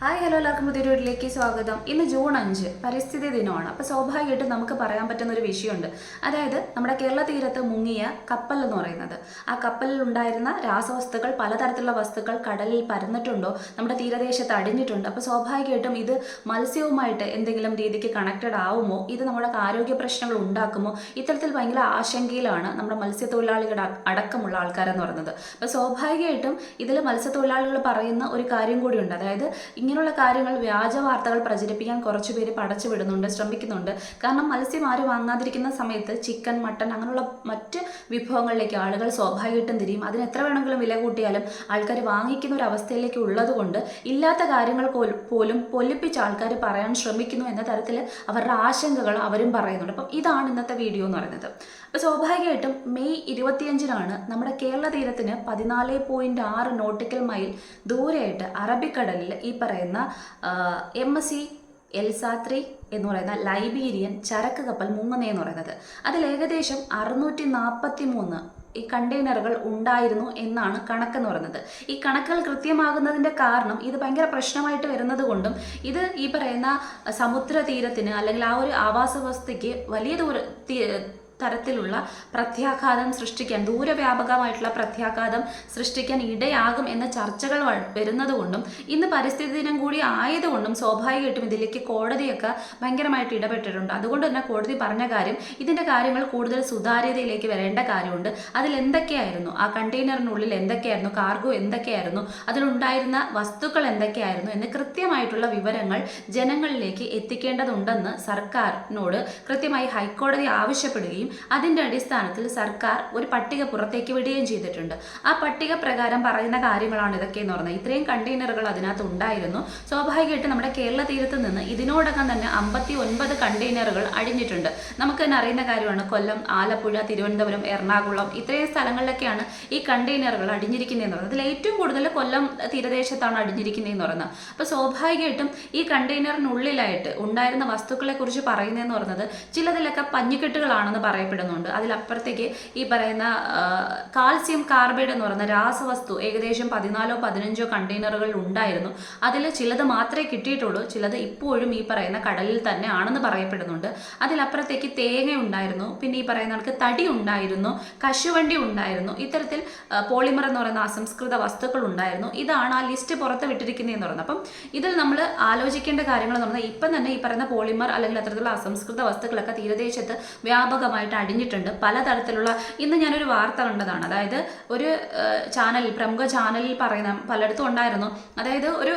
Hi hello എല്ലാവർക്കും പുതിയൊരു വീട്ടിലേക്ക് സ്വാഗതം. ഇന്ന് ജൂൺ അഞ്ച് പരിസ്ഥിതി ദിനമാണ്. അപ്പോൾ സ്വാഭാവികമായിട്ടും നമുക്ക് പറയാൻ പറ്റുന്ന ഒരു വിഷയമുണ്ട്. അതായത് നമ്മുടെ കേരള തീരത്ത് മുങ്ങിയ കപ്പൽ എന്ന് പറയുന്നത്. ആ കപ്പലിൽ ഉണ്ടായിരുന്ന രാസവസ്തുക്കൾ പലതരത്തിലുള്ള വസ്തുക്കൾ കടലിൽ പരന്നിട്ടുണ്ടോ നമ്മുടെ തീരദേശത്ത് അടിഞ്ഞിട്ടുണ്ട് അപ്പോൾ സ്വാഭാവികമായിട്ടും ഇത് മത്സ്യവുമായിട്ട് എന്തെങ്കിലും രീതിക്ക് കണക്റ്റഡ് ആവുമോ ഇത് നമ്മുടെ ആരോഗ്യ പ്രശ്നങ്ങൾ ഉണ്ടാക്കുമോ ഇത്തരത്തിൽ ഭയങ്കര ആശങ്കയിലാണ് നമ്മുടെ മത്സ്യത്തൊഴിലാളികളുടെ അ- അടക്കമുള്ള ആൾക്കാരെന്ന് പറയുന്നത്. അപ്പോൾ സ്വാഭാവികമായിട്ടും ഇതിൽ മത്സ്യത്തൊഴിലാളികൾ പറയുന്ന ഒരു കാര്യം കൂടിയുണ്ട്. അതായത് ഇങ്ങനെയുള്ള കാര്യങ്ങൾ വ്യാജ വാർത്തകൾ പ്രചരിപ്പിക്കാൻ കുറച്ച് പേര് പടച്ചു വിടുന്നുണ്ട് ശ്രമിക്കുന്നുണ്ട്. കാരണം മത്സ്യം ആരും വാങ്ങാതിരിക്കുന്ന സമയത്ത് ചിക്കൻ മട്ടൺ അങ്ങനെയുള്ള മറ്റ് വിഭവങ്ങളിലേക്ക് ആളുകൾ സ്വാഭാവികമായിട്ടും തിരിയും. അതിന് എത്ര വേണമെങ്കിലും വില കൂട്ടിയാലും ആൾക്കാർ വാങ്ങിക്കുന്ന ഒരു അവസ്ഥയിലേക്ക് ഉള്ളതുകൊണ്ട് ഇല്ലാത്ത കാര്യങ്ങൾ പോലും പൊലിപ്പിച്ച് ആൾക്കാർ പറയാൻ ശ്രമിക്കുന്നു എന്ന തരത്തിൽ അവരുടെ ആശങ്കകൾ അവരും പറയുന്നുണ്ട്. അപ്പം ഇതാണ് ഇന്നത്തെ വീഡിയോ എന്ന് പറയുന്നത്. അപ്പോൾ സ്വാഭാവികമായിട്ടും മെയ് ഇരുപത്തിയഞ്ചിനാണ് നമ്മുടെ കേരള തീരത്തിന് പതിനാല് പോയിന്റ് ആറ് നോട്ടിക്കൽ മൈൽ ദൂരെയായിട്ട് അറബിക്കടലിൽ ഈ പറയുന്ന എം എസ് സി എൽസാത്രി എന്ന് പറയുന്ന ലൈബീരിയൻ ചരക്ക് കപ്പൽ മുങ്ങുന്നതെന്ന് പറയുന്നത്. അതിൽ ഏകദേശം അറുന്നൂറ്റി നാൽപ്പത്തി മൂന്ന് ഈ കണ്ടെയ്നറുകൾ ഉണ്ടായിരുന്നു എന്നാണ് കണക്കെന്ന് പറയുന്നത്. ഈ കണക്കുകൾ കൃത്യമാകുന്നതിന്റെ കാരണം ഇത് ഭയങ്കര പ്രശ്നമായിട്ട് വരുന്നത് കൊണ്ടും ഇത് ഈ പറയുന്ന സമുദ്ര തീരത്തിന് അല്ലെങ്കിൽ ആ ഒരു ആവാസ വ്യവസ്ഥയ്ക്ക് വലിയ ദൂര തരത്തിലുള്ള പ്രത്യാഘാതം സൃഷ്ടിക്കാൻ ദൂരവ്യാപകമായിട്ടുള്ള പ്രത്യാഘാതം സൃഷ്ടിക്കാൻ ഇടയാകും എന്ന ചർച്ചകൾ വരുന്നതുകൊണ്ടും വരുന്നത് കൊണ്ടും ഇന്ന് പരിസ്ഥിതി ദിനം കൂടി ആയതുകൊണ്ടും സ്വാഭാവികമായിട്ടും ഇതിലേക്ക് കോടതിയൊക്കെ ഭയങ്കരമായിട്ട് ഇടപെട്ടിട്ടുണ്ട്. അതുകൊണ്ട് തന്നെ കോടതി പറഞ്ഞ കാര്യം ഇതിന്റെ കാര്യങ്ങൾ കൂടുതൽ സുതാര്യതയിലേക്ക് വരേണ്ട കാര്യമുണ്ട്. അതിൽ എന്തൊക്കെയായിരുന്നു? ആ കണ്ടെയ്നറിനുള്ളിൽ എന്തൊക്കെയായിരുന്നു? കാർഗോ എന്തൊക്കെയായിരുന്നു? അതിലുണ്ടായിരുന്ന വസ്തുക്കൾ എന്തൊക്കെയായിരുന്നു? എന്ന് കൃത്യമായിട്ടുള്ള വിവരങ്ങൾ ജനങ്ങളിലേക്ക് എത്തിക്കേണ്ടതുണ്ടെന്ന് സർക്കാരിനോട് കൃത്യമായി ഹൈക്കോടതി ആവശ്യപ്പെടുകയും അതിന്റെ അടിസ്ഥാനത്തിൽ സർക്കാർ ഒരു പട്ടിക പുറത്തേക്ക് വിടുകയും ചെയ്തിട്ടുണ്ട്. ആ പട്ടിക പ്രകാരം പറയുന്ന കാര്യങ്ങളാണ് ഇതൊക്കെ എന്ന് പറഞ്ഞാൽ ഇത്രയും കണ്ടെയ്നറുകൾ അതിനകത്ത് ഉണ്ടായിരുന്നു. സ്വാഭാവികമായിട്ട് നമ്മുടെ കേരള തീരത്ത് നിന്ന് ഇതിനോടകം തന്നെ അമ്പത്തി ഒൻപത് കണ്ടെയ്നറുകൾ അടിഞ്ഞിട്ടുണ്ട്. നമുക്ക് തന്നെ അറിയുന്ന കാര്യമാണ് കൊല്ലം ആലപ്പുഴ തിരുവനന്തപുരം എറണാകുളം ഇത്രയും സ്ഥലങ്ങളിലൊക്കെയാണ് ഈ കണ്ടെയ്നറുകൾ അടിഞ്ഞിരിക്കുന്നതെന്ന് പറയുന്നത്. അതിൽ ഏറ്റവും കൂടുതൽ കൊല്ലം തീരദേശത്താണ് അടിഞ്ഞിരിക്കുന്നതെന്ന് പറയുന്നത്. അപ്പോൾ സ്വാഭാവികമായിട്ടും ഈ കണ്ടെയ്നറിനുള്ളിലായിട്ട് ഉണ്ടായിരുന്ന വസ്തുക്കളെക്കുറിച്ച് പറയുന്നതെന്ന് പറഞ്ഞത് ചിലതിലൊക്കെ പഞ്ഞിക്കെട്ടുകളാണെന്ന് പറയപ്പെടുന്നുണ്ട്. അതിലപ്പുറത്തേക്ക് ഈ പറയുന്ന കാൽസ്യം കാർബൈഡ് എന്ന് പറയുന്ന രാസവസ്തു ഏകദേശം പതിനാലോ പതിനഞ്ചോ കണ്ടെയ്നറുകൾ ഉണ്ടായിരുന്നു. അതിൽ ചിലത് മാത്രമേ കിട്ടിയിട്ടുള്ളൂ. ചിലത് ഇപ്പോഴും ഈ പറയുന്ന കടലിൽ തന്നെ ആണെന്ന് പറയപ്പെടുന്നുണ്ട്. അതിലപ്പുറത്തേക്ക് തേങ്ങ ഉണ്ടായിരുന്നു. പിന്നെ ഈ പറയുന്ന കണക്ക് തടി ഉണ്ടായിരുന്നു. കശുവണ്ടി ഉണ്ടായിരുന്നു. ഇത്തരത്തിൽ പോളിമർ എന്ന് പറയുന്ന അസംസ്കൃത വസ്തുക്കൾ ഉണ്ടായിരുന്നു. ഇതാണ് ആ ലിസ്റ്റ് പുറത്ത് വിട്ടിരിക്കുന്നതെന്ന് പറയുന്നത്. അപ്പം ഇതിൽ നമ്മൾ ആലോചിക്കേണ്ട കാര്യങ്ങൾ എന്ന് പറഞ്ഞാൽ ഇപ്പം തന്നെ ഈ പറയുന്ന പോളിമർ അല്ലെങ്കിൽ അത്തരത്തിലുള്ള അസംസ്കൃത വസ്തുക്കളൊക്കെ തീരദേശത്ത് വ്യാപകമായിട്ട് അടിഞ്ഞിട്ടുണ്ട്. പലതരത്തിലുള്ള ഇന്ന് ഞാനൊരു വാർത്ത കണ്ടതാണ്. അതായത് ഒരു ചാനൽ പ്രമുഖ ചാനലിൽ പറയുന്ന പലയിടത്തും ഉണ്ടായിരുന്നു. അതായത് ഒരു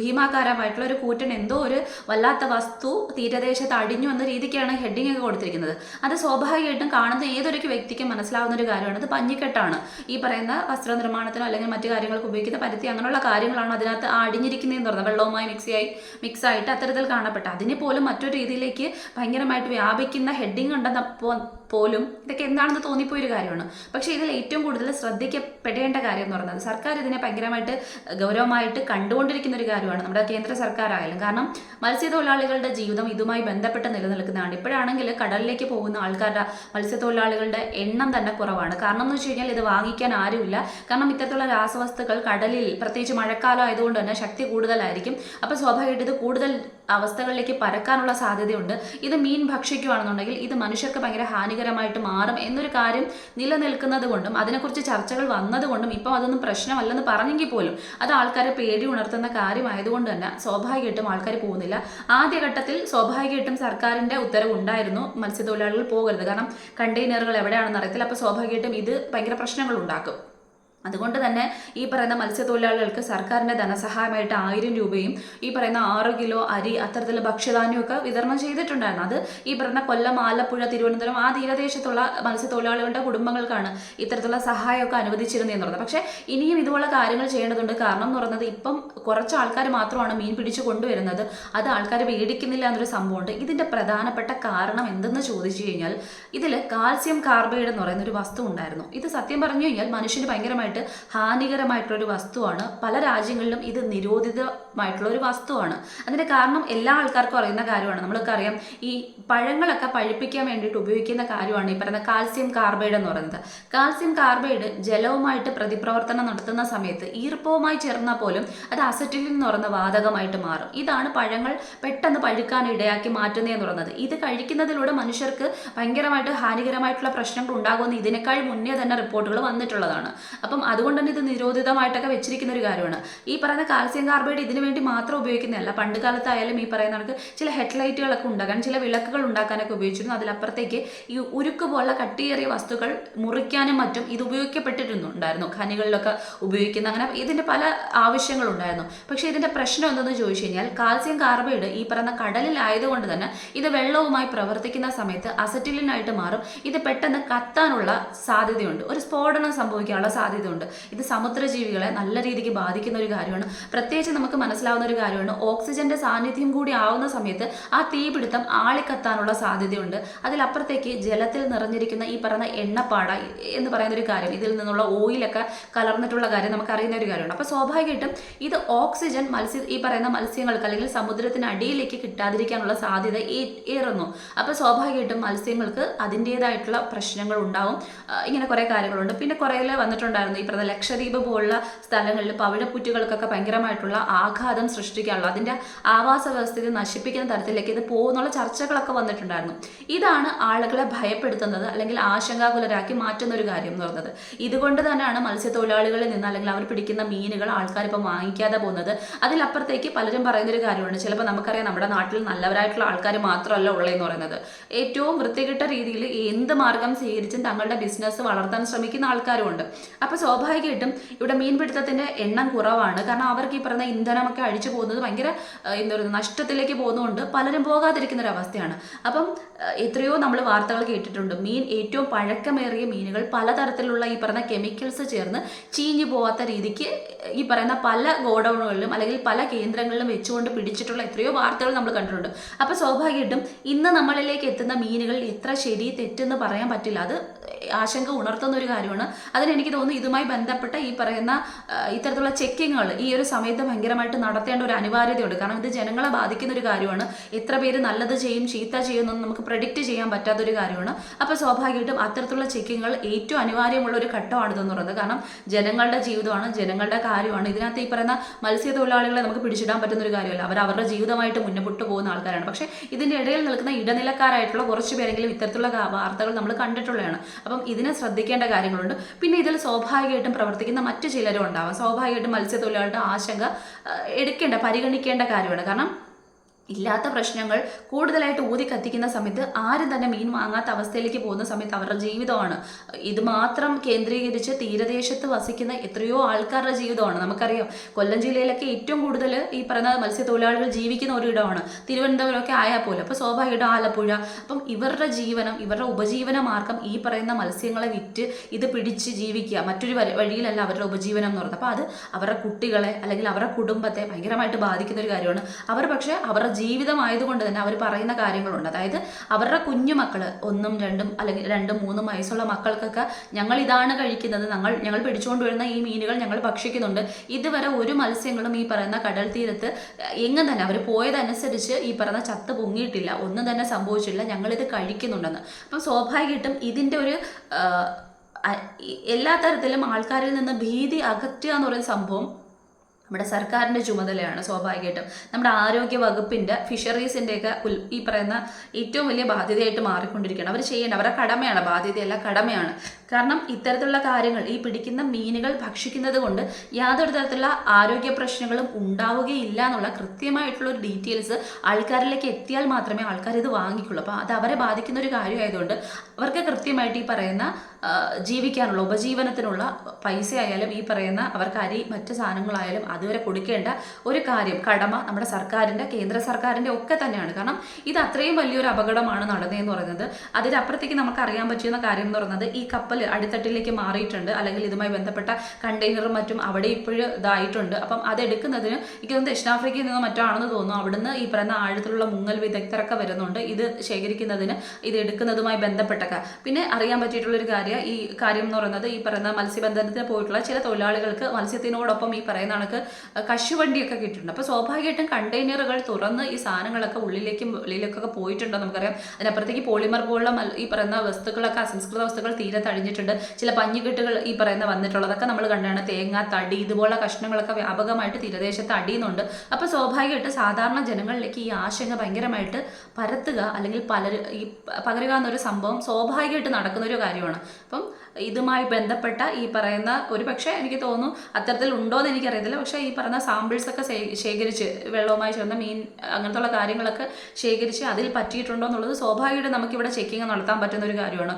ഭീമാകാരമായിട്ടുള്ള ഒരു കൂറ്റൻ എന്തോ ഒരു വല്ലാത്ത വസ്തു തീരദേശത്ത് അടിഞ്ഞു എന്ന രീതിക്കാണ് ഹെഡിങ് ഒക്കെ കൊടുത്തിരിക്കുന്നത്. അത് സ്വാഭാവികമായിട്ടും കാണുന്ന ഏതൊരു വ്യക്തിക്കും മനസ്സിലാവുന്ന ഒരു കാര്യമാണ്. അത് പഞ്ഞിക്കെട്ടാണ്. ഈ പറയുന്ന വസ്ത്ര വസ്ത്രനിർമ്മാണത്തിനോ അല്ലെങ്കിൽ മറ്റു കാര്യങ്ങൾക്ക് ഉപയോഗിക്കുന്ന പരുത്തി അങ്ങനെയുള്ള കാര്യങ്ങളാണ് അതിനകത്ത് അടിഞ്ഞിരിക്കുന്നതെന്ന് പറഞ്ഞത്. വെള്ളവുമായി മിക്സ് ആയി മിക്സ് ആയിട്ട് അത്തരത്തിൽ കാണപ്പെട്ട അതിനെ പോലും മറ്റൊരു രീതിയിലേക്ക് ഭയങ്കരമായിട്ട് വ്യാപിക്കുന്ന ഹെഡിങ് ഉണ്ടെന്നപ്പോൾ പോലും ഇതൊക്കെ എന്താണെന്ന് തോന്നിപ്പോയൊരു കാര്യമാണ്. പക്ഷെ ഇതിൽ ഏറ്റവും കൂടുതൽ ശ്രദ്ധിക്കപ്പെടേണ്ട കാര്യം എന്ന് പറയുന്നത് സർക്കാർ ഇതിനെ ഭയങ്കരമായിട്ട് ഗൗരവമായിട്ട് കണ്ടുകൊണ്ടിരിക്കുന്ന ഒരു കാര്യമാണ് നമ്മുടെ കേന്ദ്ര സർക്കാരായാലും. കാരണം മത്സ്യത്തൊഴിലാളികളുടെ ജീവിതം ഇതുമായി ബന്ധപ്പെട്ട് നിലനിൽക്കുന്നതാണ്. ഇപ്പോഴാണെങ്കിൽ കടലിലേക്ക് പോകുന്ന ആൾക്കാരുടെ മത്സ്യത്തൊഴിലാളികളുടെ എണ്ണം തന്നെ കുറവാണ്. കാരണം എന്ന് വെച്ച് കഴിഞ്ഞാൽ ഇത് വാങ്ങിക്കാൻ ആരുമില്ല. കാരണം ഇത്തരത്തിലുള്ള രാസവസ്തുക്കൾ കടലിൽ പ്രത്യേകിച്ച് മഴക്കാലം ആയതുകൊണ്ട് തന്നെ ശക്തി കൂടുതലായിരിക്കും. അപ്പോൾ സ്വാഭാവികമായിട്ട് ഇത് കൂടുതൽ അവസ്ഥകളിലേക്ക് പരക്കാനുള്ള സാധ്യതയുണ്ട്. ഇത് മീൻ ഭക്ഷിക്കുകയാണെന്നുണ്ടെങ്കിൽ ഇത് മനുഷ്യർക്ക് ഭയങ്കര ഹാനികരമായിട്ട് മാറും എന്നൊരു കാര്യം നിലനിൽക്കുന്നത് കൊണ്ടും അതിനെക്കുറിച്ച് ചർച്ചകൾ വന്നതുകൊണ്ടും ഇപ്പം അതൊന്നും പ്രശ്നമല്ലെന്ന് പറഞ്ഞെങ്കിൽ പോലും അത് ആൾക്കാരെ പേടി ഉണർത്തുന്ന കാര്യമായതുകൊണ്ട് തന്നെ സ്വാഭാവികമായിട്ടും ആൾക്കാർ പോകുന്നില്ല. ആദ്യഘട്ടത്തിൽ സ്വാഭാവികമായിട്ടും സർക്കാരിന്റെ ഉത്തരവ് ഉണ്ടായിരുന്നു. മത്സ്യത്തൊഴിലാളികൾ പോകരുത്. കാരണം കണ്ടെയ്നറുകൾ എവിടെയാണെന്ന് അറിയത്തില്ല. അപ്പോൾ സ്വാഭാവികമായിട്ടും ഇത് ഭയങ്കര പ്രശ്നങ്ങൾ ഉണ്ടാക്കും. അതുകൊണ്ട് തന്നെ ഈ പറയുന്ന മത്സ്യത്തൊഴിലാളികൾക്ക് സർക്കാരിന്റെ ധനസഹായമായിട്ട് ആയിരം രൂപയും ഈ പറയുന്ന ആറ് കിലോ അരി അത്തരത്തിലുള്ള ഭക്ഷ്യധാന്യമൊക്കെ വിതരണം ചെയ്തിട്ടുണ്ടായിരുന്നു. അത് ഈ പറയുന്ന കൊല്ലം ആലപ്പുഴ തിരുവനന്തപുരം ആ തീരദേശത്തുള്ള മത്സ്യത്തൊഴിലാളികളുടെ കുടുംബങ്ങൾക്കാണ് ഇത്തരത്തിലുള്ള സഹായമൊക്കെ അനുവദിച്ചിരുന്നതെന്ന് പറയുന്നത് പക്ഷേ ഇനിയും ഇതുപോലുള്ള കാര്യങ്ങൾ ചെയ്യേണ്ടതുണ്ട്. കാരണം എന്ന് പറയുന്നത് ഇപ്പം കുറച്ച് ആൾക്കാർ മാത്രമാണ് മീൻ പിടിച്ചു കൊണ്ടുവരുന്നത്. അത് ആൾക്കാർ മേടിക്കുന്നില്ല എന്നൊരു സംഭവമുണ്ട്. ഇതിന്റെ പ്രധാനപ്പെട്ട കാരണം എന്തെന്ന് ചോദിച്ചു കഴിഞ്ഞാൽ ഇതിൽ കാൽസ്യം കാർബൈഡ് എന്ന് പറയുന്ന ഒരു വസ്തു ഉണ്ടായിരുന്നു. ഇത് സത്യം പറഞ്ഞു കഴിഞ്ഞാൽ മനുഷ്യന് ഭയങ്കരമായിട്ട് ഹാനികരമായിട്ടുള്ള ഒരു വസ്തുവാണ്. പല രാജ്യങ്ങളിലും ഇത് നിരോധിതമായിട്ടുള്ള ഒരു വസ്തുവാണ്. അതിന്റെ കാരണം എല്ലാ ആൾക്കാർക്കും അറിയുന്ന കാര്യമാണ്. നമ്മൾക്ക് അറിയാം ഈ പഴങ്ങളൊക്കെ പഴുപ്പിക്കാൻ വേണ്ടിയിട്ട് ഉപയോഗിക്കുന്ന കാര്യമാണ് ഈ പറയുന്ന കാൽസ്യം കാർബൈഡ് എന്ന് പറയുന്നത്. കാൽസ്യം കാർബൈഡ് ജലവുമായിട്ട് പ്രതിപ്രവർത്തനം നടത്തുന്ന സമയത്ത് ഈർപ്പവുമായി ചേർന്നാൽ പോലും അത് അസറ്റിലിൻ എന്ന് പറയുന്ന വാതകമായിട്ട് മാറും. ഇതാണ് പഴങ്ങൾ പെട്ടെന്ന് പഴുക്കാൻ ഇടയാക്കി മാറ്റുന്നതെന്ന് പറയുന്നത്. ഇത് കഴിക്കുന്നതിലൂടെ മനുഷ്യർക്ക് ഭയങ്കരമായിട്ട് ഹാനികരമായിട്ടുള്ള പ്രശ്നങ്ങൾ ഉണ്ടാകുമെന്ന് ഇതിനേക്കാൾ മുന്നേ തന്നെ റിപ്പോർട്ടുകൾ വന്നിട്ടുള്ളതാണ്. അപ്പം അതുകൊണ്ട് തന്നെ ഇത് നിരോധിതമായിട്ടൊക്കെ വെച്ചിരിക്കുന്ന ഒരു കാര്യമാണ്. ഈ പറയുന്ന കാൽസ്യം കാർബൈഡ് ഇതിനു വേണ്ടി മാത്രം ഉപയോഗിക്കുന്നതല്ല. പണ്ട് കാലത്തായാലും ഈ പറയുന്ന കണക്ക് ചില ഹെഡ്ലൈറ്റുകളൊക്കെ ഉണ്ടാക്കാൻ ചില വിളക്കുകൾ ഉണ്ടാക്കാനൊക്കെ ഉപയോഗിച്ചിരുന്നു. അതിലപ്പുറത്തേക്ക് ഈ ഉരുക്ക് പോലുള്ള കട്ടിയേറിയ വസ്തുക്കൾ മുറിക്കാനും മറ്റും ഇത് ഉപയോഗിക്കപ്പെട്ടിട്ടുണ്ടായിരുന്നു ഖനികളിലൊക്കെ ഉപയോഗിക്കുന്ന അങ്ങനെ ഇതിന്റെ പല ആവശ്യങ്ങളുണ്ടായിരുന്നു. പക്ഷേ ഇതിന്റെ പ്രശ്നം എന്തെന്ന് ചോദിച്ചു കഴിഞ്ഞാൽ കാൽസ്യം കാർബൈഡ് ഈ പറയുന്ന കടലിലായതുകൊണ്ട് തന്നെ ഇത് വെള്ളവുമായി പ്രവർത്തിക്കുന്ന സമയത്ത് അസറ്റിലിനായിട്ട് മാറും. ഇത് പെട്ടെന്ന് കത്താനുള്ള സാധ്യതയുണ്ട്. ഒരു സ്ഫോടനം സംഭവിക്കാനുള്ള സാധ്യതയുണ്ട്. ഇത് സമുദ്രജീവികളെ നല്ല രീതിക്ക് ബാധിക്കുന്ന ഒരു കാര്യമാണ്. പ്രത്യേകിച്ച് നമുക്ക് മനസ്സിലാവുന്ന ഒരു കാര്യമാണ്. ഓക്സിജന്റെ സാന്നിധ്യം കൂടി ആവുന്ന സമയത്ത് ആ തീപിടുത്തം ആളിക്കത്താനുള്ള സാധ്യതയുണ്ട്. അതിലപ്പുറത്തേക്ക് ജലത്തിൽ നിറഞ്ഞിരിക്കുന്ന ഈ പറയുന്ന എണ്ണപ്പാട എന്ന് പറയുന്ന ഒരു കാര്യം ഇതിൽ നിന്നുള്ള ഓയിലൊക്കെ കലർന്നിട്ടുള്ള കാര്യം നമുക്ക് അറിയുന്ന ഒരു കാര്യമാണ്. അപ്പോൾ സ്വാഭാവികമായിട്ടും ഇത് ഓക്സിജൻ മത്സ്യ ഈ പറയുന്ന മത്സ്യങ്ങൾക്ക് അല്ലെങ്കിൽ സമുദ്രത്തിന് അടിയിലേക്ക് കിട്ടാതിരിക്കാനുള്ള സാധ്യത ഏറുന്നു. അപ്പോൾ സ്വാഭാവികമായിട്ടും മത്സ്യങ്ങൾക്ക് അതിന്റേതായിട്ടുള്ള പ്രശ്നങ്ങൾ ഉണ്ടാവും. ഇങ്ങനെ കുറേ കാര്യങ്ങളുണ്ട്. പിന്നെ കുറേ വന്നിട്ടുണ്ടായിരുന്നു ഈ പറയുന്ന ലക്ഷദ്വീപ് പോലുള്ള സ്ഥലങ്ങളിൽ പവിഴപ്പുറ്റുകൾക്കൊക്കെ ഭയങ്കരമായിട്ടുള്ള ആഘാതം സൃഷ്ടിക്കാനുള്ള അതിന്റെ ആവാസ വ്യവസ്ഥയെ നശിപ്പിക്കുന്ന തരത്തിലേക്ക് ഇത് പോകുന്നുള്ള ചർച്ചകളൊക്കെ വന്നിട്ടുണ്ടായിരുന്നു. ഇതാണ് ആളുകളെ ഭയപ്പെടുത്തുന്നത് അല്ലെങ്കിൽ ആശങ്കാകുലരാക്കി മാറ്റുന്ന ഒരു കാര്യം എന്ന് പറയുന്നത് ഇതുകൊണ്ട് തന്നെയാണ് മത്സ്യത്തൊഴിലാളികളിൽ നിന്ന് അല്ലെങ്കിൽ അവർ പിടിക്കുന്ന മീനുകൾ ആൾക്കാർ ഇപ്പം വാങ്ങിക്കാതെ പോകുന്നത്. അതിലപ്പുറത്തേക്ക് പലരും പറയുന്ന ഒരു കാര്യമുണ്ട്. ചിലപ്പോൾ നമുക്കറിയാം നമ്മുടെ നാട്ടിൽ നല്ലവരായിട്ടുള്ള ആൾക്കാർ മാത്രമല്ല ഉള്ളതെന്ന് പറയുന്നത്. ഏറ്റവും വൃത്തികെട്ട രീതിയിൽ എന്ത് മാർഗം സ്വീകരിച്ചും തങ്ങളുടെ ബിസിനസ് വളർത്താൻ ശ്രമിക്കുന്ന ആൾക്കാരുമുണ്ട്. അപ്പോൾ സ്വാഭാവികമായിട്ടും ഇവിടെ മീൻപിടുത്തത്തിന്റെ എണ്ണം കുറവാണ്. കാരണം അവർക്ക് ഈ പറയുന്ന ഇന്ധനമൊക്കെ അഴിച്ചു പോകുന്നത് ഭയങ്കര എന്താ പറയുക നഷ്ടത്തിലേക്ക് പോകുന്നതുകൊണ്ട് പലരും പോകാതിരിക്കുന്ന ഒരു അവസ്ഥയാണ്. അപ്പം എത്രയോ നമ്മൾ വാർത്തകൾ കേട്ടിട്ടുണ്ട്. മീൻ ഏറ്റവും പഴക്കമേറിയ മീനുകൾ പലതരത്തിലുള്ള ഈ പറയുന്ന കെമിക്കൽസ് ചേർന്ന് ചീഞ്ഞു പോവാത്ത രീതിക്ക് ഈ പറയുന്ന പല ഗോഡൗണുകളിലും അല്ലെങ്കിൽ പല കേന്ദ്രങ്ങളിലും വെച്ചുകൊണ്ട് പിടിച്ചിട്ടുള്ള എത്രയോ വാർത്തകൾ നമ്മൾ കണ്ടിട്ടുണ്ട്. അപ്പോൾ സ്വാഭാവികമായിട്ടും ഇന്ന് നമ്മളിലേക്ക് എത്തുന്ന മീനുകൾ എത്ര ശരി തെറ്റെന്ന് പറയാൻ പറ്റില്ല. അത് ആശങ്ക ഉണർത്തുന്ന ഒരു കാര്യമാണ്. അതിന് എനിക്ക് തോന്നുന്നു ഇതുമായി ബന്ധപ്പെട്ട ഈ പറയുന്ന ഇത്തരത്തിലുള്ള ചെക്കിങ്ങുകൾ ഈ ഒരു സമയത്ത് ഭയങ്കരമായിട്ട് നടത്തേണ്ട ഒരു അനിവാര്യതയുണ്ട്. കാരണം ഇത് ജനങ്ങളെ ബാധിക്കുന്ന ഒരു കാര്യമാണ്. എത്ര പേര് നല്ലത് ചെയ്യും ചീത്ത ചെയ്യുമെന്നൊന്നും നമുക്ക് പ്രഡിക്റ്റ് ചെയ്യാൻ പറ്റാത്തൊരു കാര്യമാണ്. അപ്പോൾ സ്വാഭാവികമായിട്ടും അത്തരത്തിലുള്ള ചെക്കിങ്ങുകൾ ഏറ്റവും അനിവാര്യമുള്ള ഒരു ഘട്ടമാണിതെന്ന് പറയുന്നത്. കാരണം ജനങ്ങളുടെ ജീവിതമാണ് ജനങ്ങളുടെ കാര്യമാണ്. ഇതിനകത്ത് ഈ പറയുന്ന മത്സ്യത്തൊഴിലാളികളെ നമുക്ക് പിടിച്ചിടാൻ പറ്റുന്ന ഒരു കാര്യമല്ല. അവർ അവരുടെ ജീവിതമായിട്ട് മുന്നോട്ട് പോകുന്ന ആൾക്കാരാണ്. പക്ഷേ ഇതിന്റെ ഇടയിൽ നിൽക്കുന്ന ഇടനിലക്കാരായിട്ടുള്ള കുറച്ച് പേരെങ്കിലും ഇത്തരത്തിലുള്ള വാർത്തകൾ നമ്മൾ കണ്ടിട്ടുള്ളതാണ്. അപ്പം ഇതിനെ ശ്രദ്ധിക്കേണ്ട കാര്യങ്ങളുണ്ട്. പിന്നെ ഇതിൽ സ്വാഭാവികമായിട്ടും പ്രവർത്തിക്കുന്ന മറ്റു ചിലരും ഉണ്ടാവാം. സ്വാഭാവികമായിട്ടും മത്സ്യത്തൊഴിലാളികളുടെ ആശങ്ക എടുക്കേണ്ട പരിഗണിക്കേണ്ട കാര്യമാണ്. കാരണം ഇല്ലാത്ത പ്രശ്നങ്ങൾ കൂടുതലായിട്ട് ഊതി കത്തിക്കുന്ന സമയത്ത് ആരും തന്നെ മീൻ വാങ്ങാത്ത അവസ്ഥയിലേക്ക് പോകുന്ന സമയത്ത് അവരുടെ ജീവിതമാണ്. ഇത് മാത്രം കേന്ദ്രീകരിച്ച് തീരദേശത്ത് വസിക്കുന്ന എത്രയോ ആൾക്കാരുടെ ജീവിതമാണ്. നമുക്കറിയാം കൊല്ലം ജില്ലയിലൊക്കെ ഏറ്റവും കൂടുതൽ ഈ പറയുന്ന മത്സ്യത്തൊഴിലാളികൾ ജീവിക്കുന്ന ഒരു ഇടമാണ്. തിരുവനന്തപുരമൊക്കെ ആയാൽ പോലും. അപ്പോൾ സ്വാഭാവികമായിട്ടും ആലപ്പുഴ അപ്പം ഇവരുടെ ജീവനം ഇവരുടെ ഉപജീവന മാർഗം ഈ പറയുന്ന മത്സ്യങ്ങളെ വിറ്റ് ഇത് പിടിച്ച് ജീവിക്കുക. മറ്റൊരു വഴി- വഴിയിലല്ല അവരുടെ ഉപജീവനം എന്ന് പറയുന്നത്. അപ്പോൾ അത് അവരുടെ കുട്ടികളെ അല്ലെങ്കിൽ അവരുടെ കുടുംബത്തെ ഭയങ്കരമായിട്ട് ബാധിക്കുന്ന ഒരു കാര്യമാണ്. അവർ പക്ഷേ അവരുടെ ജീവിതമായതുകൊണ്ട് തന്നെ അവർ പറയുന്ന കാര്യങ്ങളുണ്ട്. അതായത് അവരുടെ കുഞ്ഞുമക്കൾ ഒന്നും രണ്ടും അല്ലെങ്കിൽ രണ്ടും മൂന്നും വയസ്സുള്ള മക്കൾക്കൊക്കെ ഞങ്ങൾ ഇതാണ് കഴിക്കുന്നത്. ഞങ്ങൾ ഞങ്ങൾ പിടിച്ചുകൊണ്ട് വരുന്ന ഈ മീനുകൾ ഞങ്ങൾ ഭക്ഷിക്കുന്നുണ്ട്. ഇതുവരെ ഒരു മത്സ്യങ്ങളും ഈ പറയുന്ന കടൽ തീരത്ത് എങ്ങും തന്നെ അവർ പോയതനുസരിച്ച് ഈ പറയുന്ന ചത്ത് പൊങ്ങിയിട്ടില്ല. ഒന്നും തന്നെ സംഭവിച്ചില്ല ഞങ്ങളിത് കഴിക്കുന്നുണ്ടെന്ന്. അപ്പം സ്വാഭാവികമായിട്ടും ഇതിന്റെ ഒരു എല്ലാ തരത്തിലും ആൾക്കാരിൽ നിന്ന് ഭീതി അകറ്റുക എന്ന് പറയുന്ന സംഭവം നമ്മുടെ സർക്കാരിന്റെ ചുമതലയാണ് സ്വാഭാവികമായിട്ടും. നമ്മുടെ ആരോഗ്യ വകുപ്പിന്റെ ഫിഷറീസിന്റെയൊക്കെ ഈ പറയുന്ന ഏറ്റവും വലിയ ബാധ്യതയായിട്ട് മാറിക്കൊണ്ടിരിക്കുകയാണ്. അവർ ചെയ്യേണ്ട അവരുടെ കടമയാണ് ബാധ്യതയല്ല കടമയാണ്. കാരണം ഇത്തരത്തിലുള്ള കാര്യങ്ങൾ ഈ പിടിക്കുന്ന മീനുകൾ ഭക്ഷിക്കുന്നത് കൊണ്ട് യാതൊരു തരത്തിലുള്ള ആരോഗ്യ പ്രശ്നങ്ങളും ഉണ്ടാവുകയില്ല എന്നുള്ള കൃത്യമായിട്ടുള്ള ഒരു ഡീറ്റെയിൽസ് ആൾക്കാരിലേക്ക് എത്തിയാൽ മാത്രമേ ആൾക്കാർ ഇത് വാങ്ങിക്കുള്ളൂ. അപ്പോൾ അത് അവരെ ബാധിക്കുന്ന ഒരു കാര്യമായതുകൊണ്ട് അവർക്ക് കൃത്യമായിട്ട് ഈ പറയുന്ന ജീവിക്കാനുള്ള ഉപജീവനത്തിനുള്ള പൈസ ആയാലും ഈ പറയുന്ന അവർക്ക് അരി മറ്റ് സാധനങ്ങളായാലും അതുവരെ കൊടുക്കേണ്ട ഒരു കാര്യം കടമ നമ്മുടെ സർക്കാരിന്റെ കേന്ദ്ര സർക്കാരിന്റെ ഒക്കെ തന്നെയാണ്. കാരണം ഇത് അത്രയും വലിയൊരു അപകടമാണ് നടന്നതെന്ന് പറയുന്നത്. അതിനപ്പുറത്തേക്ക് നമുക്ക് അറിയാൻ പറ്റുന്ന കാര്യം എന്ന് പറയുന്നത് ഈ കപ്പൽ കപ്പൽ അടിത്തട്ടിലേക്ക് മാറിയിട്ടുണ്ട്. അല്ലെങ്കിൽ ഇതുമായി ബന്ധപ്പെട്ട കണ്ടെയ്നറും മറ്റും അവിടെ ഇപ്പോഴും ഇതായിട്ടുണ്ട്. അപ്പം അതെടുക്കുന്നതിന് എനിക്ക് തോന്നുന്നു ദക്ഷിണാഫ്രിക്കയിൽ നിന്ന് മറ്റോ ആണെന്ന് തോന്നുന്നു. അവിടുന്ന് ഈ പറയുന്ന ആഴത്തിലുള്ള മുങ്ങൽ വിദഗ്ധരൊക്കെ വരുന്നുണ്ട്. ഇത് ശേഖരിക്കുന്നതിന് ഇത് എടുക്കുന്നതുമായി ബന്ധപ്പെട്ടൊക്കെ. പിന്നെ അറിയാൻ പറ്റിയിട്ടുള്ളൊരു കാര്യം ഈ കാര്യം എന്ന് പറയുന്നത് ഈ പറയുന്ന മത്സ്യബന്ധനത്തിന് പോയിട്ടുള്ള ചില തൊഴിലാളികൾക്ക് മത്സ്യത്തിനോടൊപ്പം ഈ പറയുന്ന കണക്ക് കശുവണ്ടിയൊക്കെ കിട്ടിയിട്ടുണ്ട്. അപ്പോൾ സ്വാഭാവികമായിട്ടും കണ്ടെയ്നറുകൾ തുറന്ന് ഈ സാധനങ്ങളൊക്കെ ഉള്ളിലേക്കും വെളിയിലേക്കൊക്കെ പോയിട്ടുണ്ടോ നമുക്കറിയാം. അതിനപ്പുറത്തേക്ക് പോളിമർ പോലുള്ള ഈ പറയുന്ന വസ്തുക്കളൊക്കെ അസംസ്കൃത വസ്തുക്കൾ തീരെ തഴിഞ്ഞിട്ടുണ്ട് ചില പഞ്ഞിക്കെട്ടുകൾ ഈ പറയുന്ന വന്നിട്ടുള്ളതൊക്കെ നമ്മൾ കണ്ടാണ്. തേങ്ങ തടി ഇതുപോലുള്ള കഷ്ണങ്ങളൊക്കെ വ്യാപകമായിട്ട് തീരദേശത്ത് അടിയുന്നുണ്ട്. അപ്പോൾ സ്വാഭാവികമായിട്ട് സാധാരണ ജനങ്ങളിലേക്ക് ഈ ആശങ്ക ഭയങ്കരമായിട്ട് പരത്തുക അല്ലെങ്കിൽ പലർ ഈ പകരുക എന്നൊരു സംഭവം സ്വാഭാവികമായിട്ട് നടക്കുന്ന ഒരു കാര്യമാണ്. അപ്പം ഇതുമായി ബന്ധപ്പെട്ട ഈ പറയുന്ന ഒരു പക്ഷേ എനിക്ക് തോന്നുന്നു അത്തരത്തിൽ ഉണ്ടോ എന്ന് എനിക്കറിയത്തില്ല. പക്ഷേ ഈ പറയുന്ന സാമ്പിൾസ് ഒക്കെ ശേഖരിച്ച് വെള്ളവുമായി ചേർന്ന മീൻ അങ്ങനത്തുള്ള കാര്യങ്ങളൊക്കെ ശേഖരിച്ച് അതിൽ പറ്റിയിട്ടുണ്ടോ എന്നുള്ളത് സ്വാഭാവികമായിട്ട് നമുക്കിവിടെ ചെക്കിങ് നടത്താൻ പറ്റുന്ന ഒരു കാര്യമാണ്.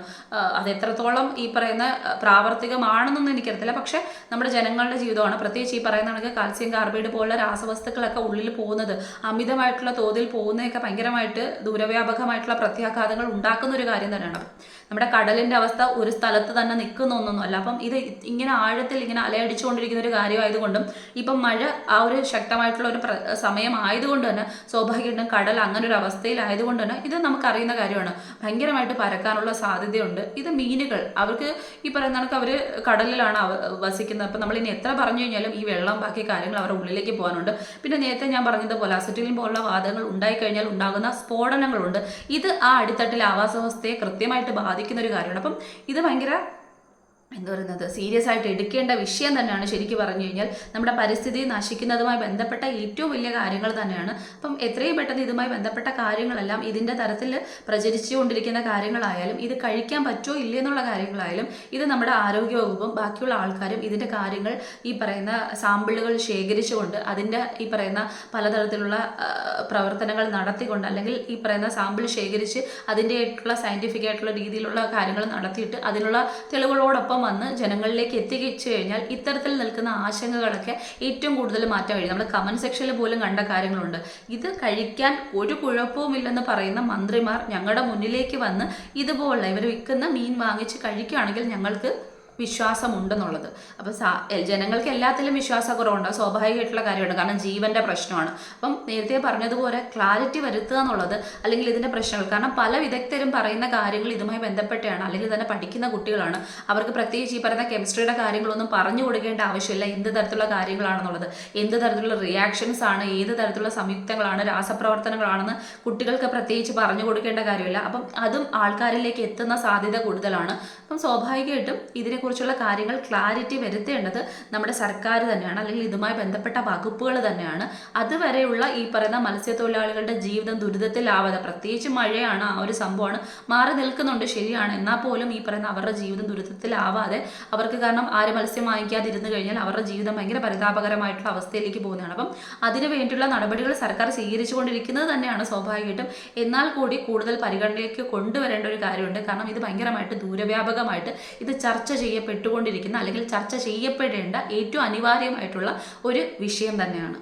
അത് എത്രത്തോളം ഈ പറയുന്ന പ്രാവർത്തികമാണെന്നൊന്നും എനിക്കറിയത്തില്ല. പക്ഷേ നമ്മുടെ ജനങ്ങളുടെ ജീവിതമാണ്. പ്രത്യേകിച്ച് ഈ പറയുന്ന കണക്ക് കാൽസ്യം കാർബൈഡ് പോലുള്ള രാസവസ്തുക്കളൊക്കെ ഉള്ളിൽ പോകുന്നത് അമിതമായിട്ടുള്ള തോതിൽ പോകുന്നതൊക്കെ ഭയങ്കരമായിട്ട് ദൂരവ്യാപകമായിട്ടുള്ള പ്രത്യാഘാതങ്ങൾ ഉണ്ടാക്കുന്ന ഒരു കാര്യം തന്നെയാണ്. നമ്മുടെ കടലിന്റെ അവസ്ഥ ഒരു സ്ഥലത്ത് തന്നെ നിൽക്കുന്ന ഒന്നൊന്നും അല്ല അപ്പം ഇത് ഇങ്ങനെ ആഴത്തിൽ ഇങ്ങനെ അലയടിച്ചുകൊണ്ടിരിക്കുന്ന ഒരു കാര്യമായതുകൊണ്ടും ഇപ്പം മഴ ആ ഒരു ശക്തമായിട്ടുള്ള ഒരു സമയം ആയതുകൊണ്ട് തന്നെ സ്വാഭാവികമായിട്ടും കടൽ അങ്ങനെ ഒരു അവസ്ഥയിലായതുകൊണ്ട് തന്നെ ഇത് നമുക്കറിയുന്ന കാര്യമാണ്. ഭയങ്കരമായിട്ട് പരക്കാനുള്ള സാധ്യതയുണ്ട്. ഇത് മീനുകൾ അവർക്ക് ഈ പറയുന്ന കണക്ക് അവർ കടലിലാണ് വസിക്കുന്നത്. അപ്പം നമ്മൾ ഇനി എത്ര പറഞ്ഞു കഴിഞ്ഞാലും ഈ വെള്ളം ബാക്കി കാര്യങ്ങൾ അവരുടെ ഉള്ളിലേക്ക് പോകാനുണ്ട്. പിന്നെ നേരത്തെ ഞാൻ പറഞ്ഞതുപോലെ അസറ്റിലിൻ പോലുള്ള വാദങ്ങൾ ഉണ്ടായിക്കഴിഞ്ഞാൽ ഉണ്ടാകുന്ന സ്ഫോടനങ്ങളുണ്ട്. ഇത് ആ അടിത്തട്ടിലെ ആവാസ വ്യവസ്ഥയെ കൃത്യമായിട്ട് ബാധിക്കുന്ന ഒരു കാര്യമാണ്. അപ്പം ഇത് ഭയങ്കര എന്താ പറയുന്നത്? സീരിയസ് ആയിട്ട് എടുക്കേണ്ട വിഷയം തന്നെയാണ് ശരിക്കും പറഞ്ഞു കഴിഞ്ഞാൽ നമ്മുടെ പരിസ്ഥിതി നശിക്കുന്നതുമായി ബന്ധപ്പെട്ട ഏറ്റവും വലിയ കാര്യങ്ങൾ തന്നെയാണ്. അപ്പം എത്രയും പെട്ടെന്ന് ഇതുമായി ബന്ധപ്പെട്ട കാര്യങ്ങളെല്ലാം ഇതിന്റെ തരത്തിൽ പ്രചരിച്ചുകൊണ്ടിരിക്കുന്ന കാര്യങ്ങളായാലും ഇത് കഴിക്കാൻ പറ്റുമോ ഇല്ലേ എന്നുള്ള കാര്യങ്ങളായാലും ഇത് നമ്മുടെ ആരോഗ്യവകുപ്പും ബാക്കിയുള്ള ആൾക്കാരും ഇതിന്റെ കാര്യങ്ങൾ ഈ പറയുന്ന സാമ്പിളുകൾ ശേഖരിച്ചുകൊണ്ട് അതിന്റെ ഈ പറയുന്ന പലതരത്തിലുള്ള പ്രവർത്തനങ്ങൾ നടത്തിക്കൊണ്ട് അല്ലെങ്കിൽ ഈ പറയുന്ന സാമ്പിൾ ശേഖരിച്ച് അതിന്റെ ആയിട്ടുള്ള സയന്റിഫിക് ആയിട്ടുള്ള രീതിയിലുള്ള കാര്യങ്ങൾ നടത്തിയിട്ട് അതിനുള്ള തെളിവുകളോടൊപ്പം വന്ന് ജനങ്ങളിലേക്ക് എത്തിച്ചു കഴിഞ്ഞാൽ ഇത്തരത്തിൽ നിൽക്കുന്ന ആശങ്കകളൊക്കെ ഏറ്റവും കൂടുതൽ മാറ്റാൻ കഴിയും നമ്മൾ കമന്റ് സെക്ഷനിൽ പോലും കണ്ട കാര്യങ്ങളുണ്ട്. ഇത് കഴിക്കാൻ ഒരു കുഴപ്പവുമില്ലെന്ന് പറയുന്ന മന്ത്രിമാർ ഞങ്ങളുടെ മുന്നിലേക്ക് വന്ന് ഇതുപോലെ ഇവർ വിൽക്കുന്ന മീൻ വാങ്ങിച്ച് കഴിക്കുകയാണെങ്കിൽ ഞങ്ങൾക്ക് വിശ്വാസമുണ്ടെന്നുള്ളത്. അപ്പോൾ സാ ജനങ്ങൾക്ക് എല്ലാത്തിലും വിശ്വാസക്കുറവുണ്ട്. സ്വാഭാവികമായിട്ടുള്ള കാര്യമാണ്. കാരണം ജീവന്റെ പ്രശ്നമാണ്. അപ്പം നേരത്തെ പറഞ്ഞതുപോലെ ക്ലാരിറ്റി വരുത്തുക എന്നുള്ളത് അല്ലെങ്കിൽ ഇതിന്റെ പ്രശ്നങ്ങൾ. കാരണം പല വിദഗ്ധരും പറയുന്ന കാര്യങ്ങൾ ഇതുമായി ബന്ധപ്പെട്ടാണ് അല്ലെങ്കിൽ തന്നെ പഠിക്കുന്ന കുട്ടികളാണ്. അവർക്ക് പ്രത്യേകിച്ച് ഈ പറയുന്ന കെമിസ്ട്രിയുടെ കാര്യങ്ങളൊന്നും പറഞ്ഞു കൊടുക്കേണ്ട ആവശ്യമില്ല. എന്ത് തരത്തിലുള്ള കാര്യങ്ങളാണെന്നുള്ളത്. എന്ത് തരത്തിലുള്ള റിയാക്ഷൻസ് ആണ്. ഏത് തരത്തിലുള്ള സംയുക്തങ്ങളാണ്. രാസപ്രവർത്തനങ്ങളാണെന്ന് കുട്ടികൾക്ക് പ്രത്യേകിച്ച് പറഞ്ഞു കൊടുക്കേണ്ട കാര്യമില്ല. അപ്പം അതും ആൾക്കാരിലേക്ക് എത്തുന്ന സാധ്യത കൂടുതലാണ്. അപ്പം സ്വാഭാവികമായിട്ടും ഇതിനെക്കുറിച്ചുള്ള കാര്യങ്ങൾ ക്ലാരിറ്റി വരുത്തേണ്ടത് നമ്മുടെ സർക്കാർ തന്നെയാണ്. അല്ലെങ്കിൽ ഇതുമായി ബന്ധപ്പെട്ട വകുപ്പുകൾ തന്നെയാണ്. അതുവരെയുള്ള ഈ പറയുന്ന മത്സ്യത്തൊഴിലാളികളുടെ ജീവിതം ദുരിതത്തിലാവാതെ പ്രത്യേകിച്ച് മഴയാണ് ആ ഒരു സംഭവമാണ്. മാറി നിൽക്കുന്നുണ്ട് ശരിയാണ്. എന്നാൽ പോലും ഈ പറയുന്ന അവരുടെ ജീവിതം ദുരിതത്തിലാവാതെ അവർക്ക് കാരണം ആര് മത്സ്യം വാങ്ങിക്കാതിരുന്നു കഴിഞ്ഞാൽ അവരുടെ ജീവിതം ഭയങ്കര പരിതാപകരമായിട്ടുള്ള അവസ്ഥയിലേക്ക് പോകുന്നതാണ്. അപ്പം അതിനു വേണ്ടിയുള്ള നടപടികൾ സർക്കാർ സ്വീകരിച്ചുകൊണ്ടിരിക്കുന്നത് തന്നെയാണ് സ്വാഭാവികമായിട്ടും. എന്നാൽ കൂടി കൂടുതൽ പരിഗണനയിലേക്ക് കൊണ്ടുവരേണ്ട ഒരു കാര്യമുണ്ട്. കാരണം ഇത് ഭയങ്കരമായിട്ട് ദൂരവ്യാപകമായിട്ട് ഇത് ചർച്ച ചെയ്യപ്പെട്ടുകൊണ്ടിരിക്കുന്ന അല്ലെങ്കിൽ ചർച്ച ചെയ്യപ്പെടേണ്ട ഏറ്റവും അനിവാര്യമായിട്ടുള്ള ഒരു വിഷയം തന്നെയാണ്.